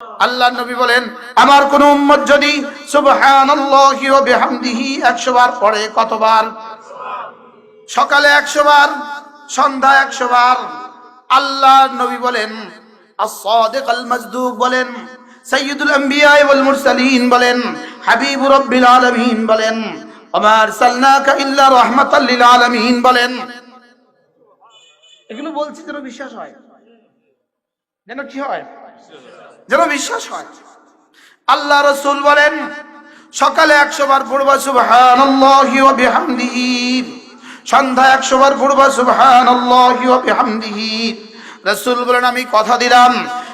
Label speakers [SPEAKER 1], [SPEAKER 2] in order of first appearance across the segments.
[SPEAKER 1] আল্লাহ নবী বলেন, আমার কোন উম্মত যদি সুবহানাল্লাহি ওয়া বিহামদিহি 100 বার পড়ে, কতবার? সকালে 100 বার, সন্ধ্যা 100 বার। আল্লাহ নবী বলেন বলেন বিশ্বাস হয়। যেন কি হয়? যেন বিশ্বাস হয়। আল্লাহ রসুল বলেন, সকালে একশো বার পড়বা বিহামদিহি। সন্ধ্যা একশো বার পড়বা বিহামদিহি। রসুল বলেন, আমি কথা দিলাম,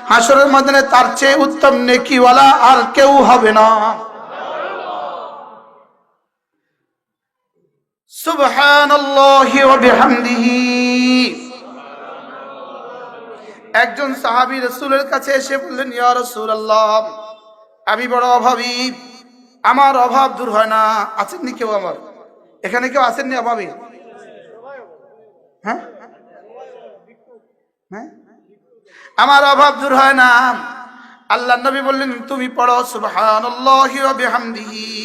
[SPEAKER 1] হাসরের ময়দানে তার চেয়ে উত্তম নেকিওয়ালা আর কেউ হবে না। সুবহানাল্লাহি ওয়া বিহামদিহি। একজন সাহাবী রসুলের কাছে এসে বললেন, ইয়া রাসূলুল্লাহ, আমি বড় অভাবী। আমার অভাব দূর হয় না। আছেননি কেউ আমার? এখানে কেউ আসেননি অভাবী? হ্যাঁ? হ্যাঁ? আমার অভাব দূর হয় না। আল্লাহ নবী বললেন, তুমি পড়ো বিহামদিহি।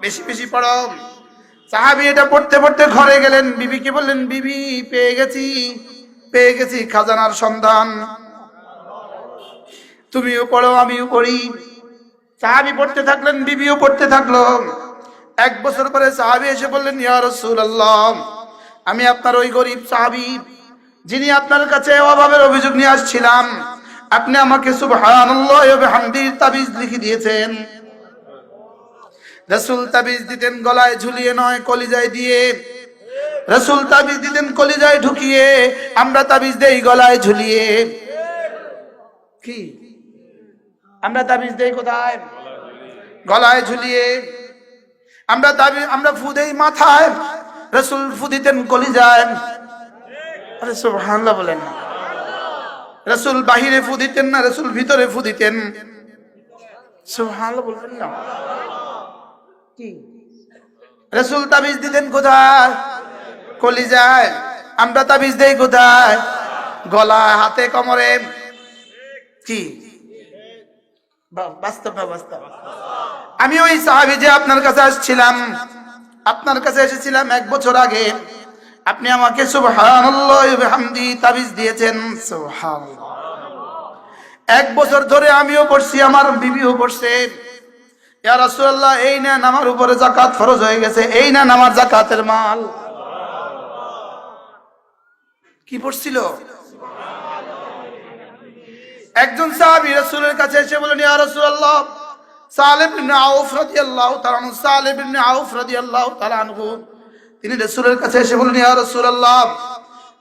[SPEAKER 1] বেশি বেশি পড়ো। সাহাবি এটা পড়তে পড়তে ঘরে গেলেন। বিবিকে বললেন, বিবি, পেয়ে গেছি। পেয়ে গেছি খাজানার সন্ধান। তুমিও পড়ো, আমিও পড়ি। সাহাবি পড়তে থাকলেন, বিবিও পড়তে থাকল। এক বছর পরে সাহাবি এসে বললেন, ইয়া আমি আপনার ওই গরিব সাহাবি, যিনি আপনার কাছে অভাবের অভিযোগ নিয়ে আসছিলাম। আপনি আমাকে সুবহানাল্লাহ তাবিজ লিখে দিয়েছেন। রসুল তাবিজ দিতেন, গলায় ঝুলিয়ে নয়, কলিজায় দিয়ে রসুল তাবিজ দিলেন কলিজায় ঢুকিয়ে, আমরা তাবিজ দেই গলায় ঝুলিয়ে। কি? আমরা তাবিজ দেই কোথায়? গলায় ঝুলিয়ে। আমরা তাবিজ আমরা ফু দেই মাথায়। রসুল ফু দিতেন কলিজায়। আরে সুবহানাল্লাহ বলেন রসুল বাহিরে ফু দিতেন না, রসুল ভিতরে ফু দিতেন। সুবহানাল্লাহ না। কি? রসুল তাবিজ দিতেন কোথায়? কলিজায়, আমরা তাবিজ দেই কোথায় গলায়, হাতে, কোমরে। কি? বাস্তব না আমি ওই সাহাবি যে আপনার কাছে আসছিলাম, আপনার কাছে এসেছিলাম এক বছর আগে। আপনি আমাকে সুবহানাল্লাহ তাবিজ দিয়েছেন। সুবহানাল্লাহ। এক বছর ধরে আমিও পড়ছি, আমার বিবিও পড়ছে। ইয়া রাসূলুল্লাহ, এই নেন, আমার উপরে যাকাত ফরজ হয়ে গেছে, এই নেন, আমার যাকাতের মাল। কি পড়ছিল? একজন সাহাবী রাসূলের কাছে এসে বলেন ইয়া রাসূলুল্লাহ, সালেম ইবনে আউফ রাদিয়াল্লাহু তাআলা আনহু, সালেম ইবনে আউফ রাদিয়াল্লাহু তাআলা আনহু। তিনি রাসূলের কাছে এসে বলেন ইয়া রাসূলুল্লাহ,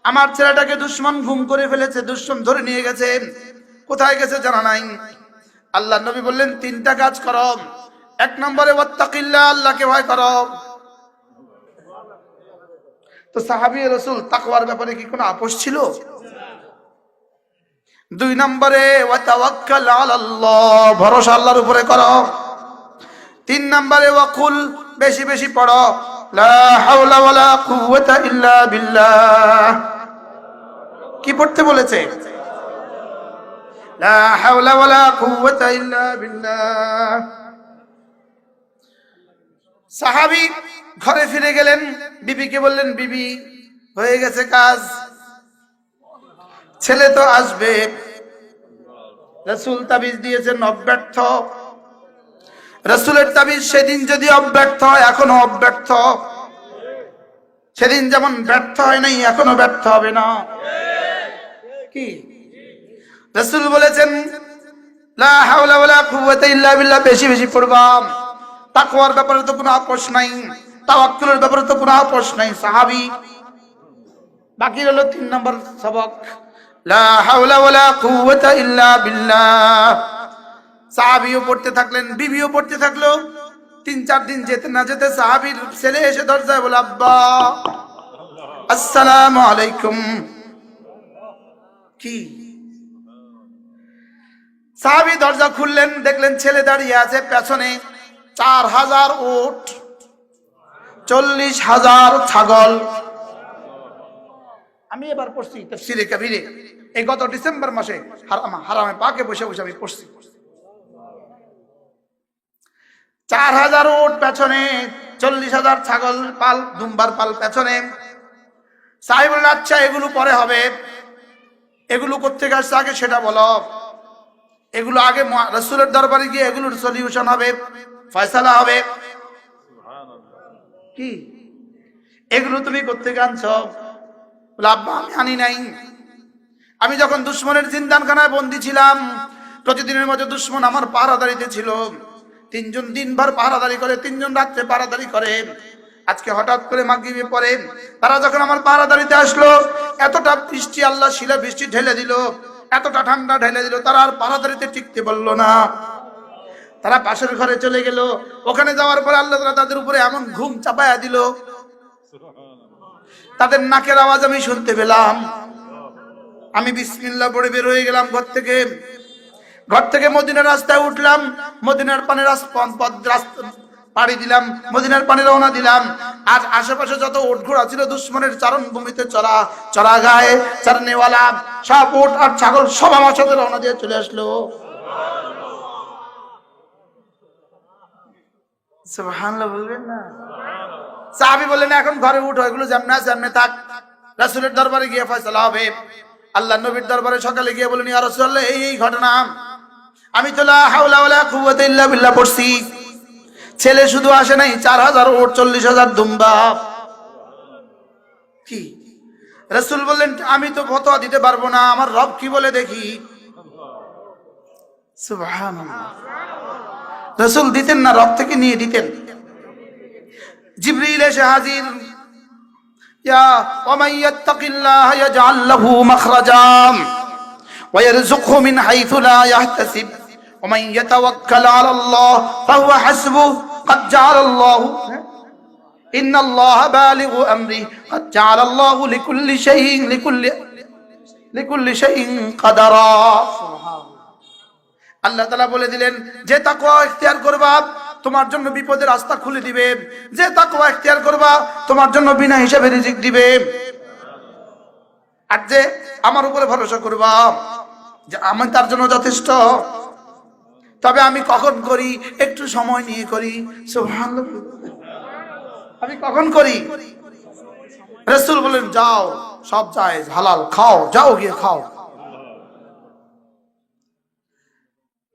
[SPEAKER 1] আমার ছেলেটাকে দুশমন ঘুম করে ফেলেছে, দুশমন ধরে নিয়ে গেছে। কোথায় গেছে জানা নাই? আল্লাহ নবী বললেন, তিনটা কাজ করো। এক নম্বরে ওয়াত্তাকিল্লাহ, আল্লাহকে ভয় করো। তো সাহাবী রসুল তাকওয়ার ব্যাপারে কি কোনো আপোষ ছিল? দুই নম্বরে ভরসা আল্লাহর উপরে করো। তিন নম্বরে, ওয়াকুল বেশি বেশি পড়ো। কি পড়তে বলেছে? লা হাওলা ওয়ালা কুওয়াতা ইল্লা বিল্লাহ সাহাবী ঘরে ফিরে গেলেন। বিবিকে বললেন, বিবি, হয়ে গেছে কাজ। ছেলে তো আসবে। রসুল তাবিজ দিয়েছেন, অব্যর্থ। রসুলের তাবিজ সেদিন যদি অব্যর্থ হয়, এখনও অব্যর্থ। সেদিন যেমন ব্যর্থ হয় নাই, এখনও ব্যর্থ হবে না। কি? রসুল বলেছেন বেশি বেশি পড়বাম তাকওয়ার ব্যাপারে তো কোনো আপোষ নাই, তাওয়াক্কুলের ব্যাপারে তো কোনো আপোষ নাই, সাহাবী। বাকি হলো তিন নম্বর সবক। লা হাওলা ওয়ালা কুওয়াতা ইল্লা বিল্লাহ। সাহাবীও পড়তে থাকলেন, বিবিও পড়তে থাকল। তিন, চার দিন যেতে না যেতে সাহাবীর ছেলে এসে দরজায় বলে আব্বা, আসসালামু আলাইকুম। কি? সাহাবী দরজা খুললেন, দেখলেন ছেলে দাঁড়িয়ে আছে পেছনে। চার হাজার উট, চল্লিশ হাজার ছাগল। আমি এবার পড়ছি তফসিরে কবিরে। এই গত ডিসেম্বর মাসে হারাম- পাকে বসে বসে আমি পড়ছি। চার হাজার উট পেছনে, চল্লিশ হাজার ছাগল পাল, দুম্বার পাল পেছনে। সাহেব বললেন আচ্ছা এগুলো পরে হবে। এগুলো কোথেকে আসছে আগে সেটা বলো। এগুলো আগে রসুলের দরবারে গিয়ে এগুলোর সলিউশন হবে। ফয়সালা হবে। কি? এগুলো তুমি করতে আনছ আব্বা আমি আনি নাই। আমি যখন দুশ্মনের জিন্দানখানায় বন্দি ছিলাম প্রতিদিনের মতো দুশ্মন আমার পাহারাদারিতে ছিল। তিনজন দিনভর পাহারাদারি করে তিনজন রাত্রে পাহারাদারি করে। আজকে হঠাৎ করে মাগরিবে পরে তারা যখন আমার পাহারাদারিতে আসলো এতটা বৃষ্টি আল্লাহ শিলা বৃষ্টি ঢেলে দিল এতটা ঠান্ডা ঢেলে দিল তারা আর পাহারাদারিতে টিকতে পারল না। তারা পাশের ঘরে চলে গেল। ওখানে যাওয়ার পরে আল্লাহ তাআলা তাদের উপরে এমন ঘুম চাপায়া দিল। তাদের নাকের আওয়াজ আমি শুনতে পেলাম। আমি বিসমিল্লাহ পড়ে বের হয়ে গেলাম ঘর থেকে। ঘর থেকে মদিনার রাস্তায় উঠলাম। মদিনার পানে পাড়ি দিলাম। মদিনার পানে রওনা দিলাম। আর আশেপাশে যত উট ঘোড়া ছিল দুশ্মনের চারণ ভূমিতে চড়া চড়া গায়ে চারনেওয়ালা সব উট আর ছাগল সব আমার সাথে রওনা দিয়ে চলে আসলো। এখন ঘরে রাসূলের দরবারে গিয়ে আল্লাহ নবীর দরবারে গিয়ে এই ঘটনা। আমি তো হাওলা পড়ছি। ছেলে শুধু আসে নাই, চার হাজার ওট চল্লিশ হাজার দুম্বা। কি? রসুল বললেন, আমি তো ফতোয়া দিতে পারব না, আমার রব কি বলে দেখি? সুবহানাল্লাহ। রাসূল দিতেন না রব থেকে নিয়ে দিতেন জিবরিল এসে হাজির ইয়া ওমান ইয়াত্তাকিল্লাহ ইয়াজআল লাহু মাখরাজা ويرزقه من حيث لا يحتسب ومن يتوكل على الله فهو حسبه قد جعل الله إن الله بالغ أمره قد جعل الله لكل شيء لكل لكل شيء قدرا আল্লাহ তালা বলে দিলেন, যে তাকওয়া ইখতিয়ার করবা, তোমার জন্য বিপদের রাস্তা খুলে দিবে। যে তাকওয়া ইখতিয়ার করবা, তোমার জন্য বিনা হিসাবে রিজিক দিবে। আর যে আমার উপরে ভরসা করবা, যে আমি তার জন্য যথেষ্ট, তবে আমি কখন করি? একটু সময় নিয়ে করি। আমি কখন করি? রসুল বলেন, যাও, সব যায় হালাল, খাও, যাও গিয়ে খাও।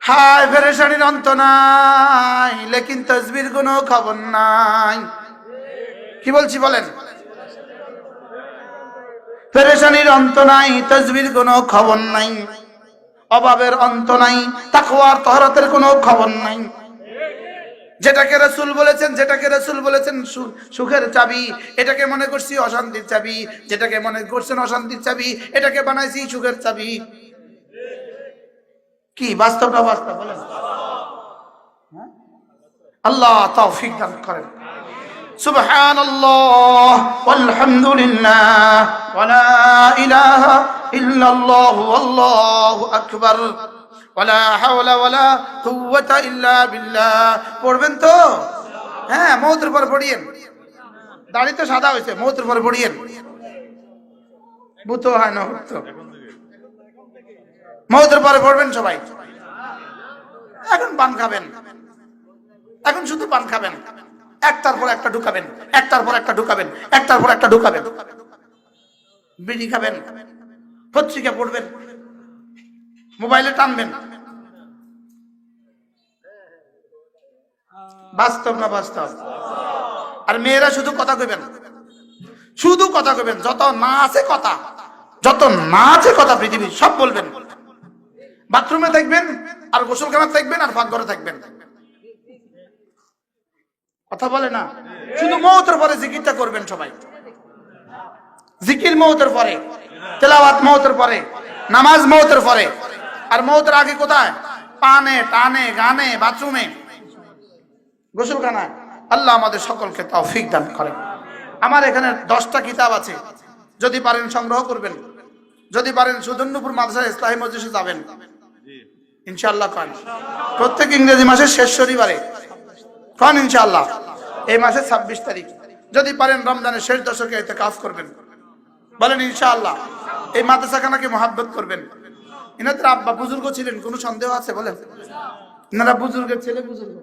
[SPEAKER 1] হায়, ফেরেশানির অন্ত নাই, লেকিন তসবির কোনো খবর নাই। কি বলছি বলেন? ফেরেশানির অন্ত নাই, তসবির কোনো খবর নাই। অভাবের অন্ত নাই, তাকওয়ার, তহরতের কোনো খবর নাই। যেটাকে রসুল বলেছেন, যেটাকে রসুল বলেছেন সুখের চাবি। এটাকে মনে করছি অশান্তির চাবি। যেটাকে মনে করছেন অশান্তির চাবি, এটাকে বানাইছি সুখের চাবি। কি বাস্তবটা বাস্তব বলেন হ্যাঁ? আল্লাহ তৌফিক দান করেন سبحان الله والحمد لله ولا إله إلا الله والله أكبر ولا حول ولا قوة إلا بالله পড়বেন তো হ্যাঁ মৌতের পর পড়িয়েন দাড়ি তো সাদা হয়েছে মৌতের পর পড়িয়েন বুতো হয় না হতো মৌতের পরে পড়বেন সবাই। এখন পান খাবেন। এখন শুধু পান খাবেন। একটার পর একটা ঢুকাবেন। একটার পর একটা ঢুকাবেন। একটার পর একটা ঢুকাবেন। বিড়ি খাবেন। পত্রিকা পড়বেন। মোবাইলে টানবেন। বাস্তব না বাস্তব? আর মেয়েরা শুধু কথা কইবেন। শুধু কথা কইবেন। যত না আছে কথা। যত না আছে কথা পৃথিবী সব বলবেন। বাথরুমে থাকবেন, আর গোসলখানা থাকবেন, আর পাকঘরে থাকবেন। কথা বলে না? শুধু মৌতের পরে জিকিরটা করবেন সবাই। জিকির মৌতের পরে, তেলাওয়াত মৌতের পরে, নামাজ মৌতের পরে। আর মৌতের আগে কোথায়? পানে, টানে, গানে, বাথরুমে। গোসলখানায়। আল্লাহ আমাদের সকলকে তৌফিক দান করেন। আমার এখানে দশটা কিতাব আছে। যদি পারেন সংগ্রহ করবেন। যদি পারেন সুদন্নপুর মাদ্রাসা ইসলামী মজলিসে যাবেন। ইনশাআল্লাহ খান। প্রত্যেক ইংরেজি মাসের শেষ শনিবারে খান ইনশাআল্লাহ। এই মাসের ছাব্বিশ তারিখ। যদি পারেন রমজানের শেষ দশকে এতে কাজ করবেন। বলেন ইনশাআল্লাহ, এই মাদ্রাসাখানাকে মহাব্বত করবেন। এনাদের আব্বা বুজুর্গ ছিলেন, কোনো সন্দেহ আছে বলেন? এনারা বুজুর্গের ছেলে বুজুর্গ?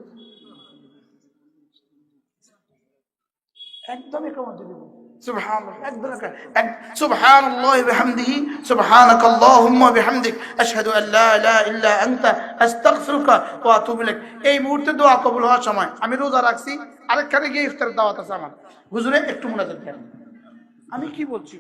[SPEAKER 1] একদম একমত দিদি سبحان الله একদম এক- এক- سبحان الله بحمده سبحانك اللهم وبحمدك اشهد ان لا اله الا انت استغفرك واتوب اليك এই মুহূর্তে দোয়া কবুল হওয়ার সময় আমি রোজা রাখছি আরেকখানে গিয়ে ইফতারের দাওয়াত আছে আমার হুজুরে একটু মোনাজাত দেন আমি কি বলছি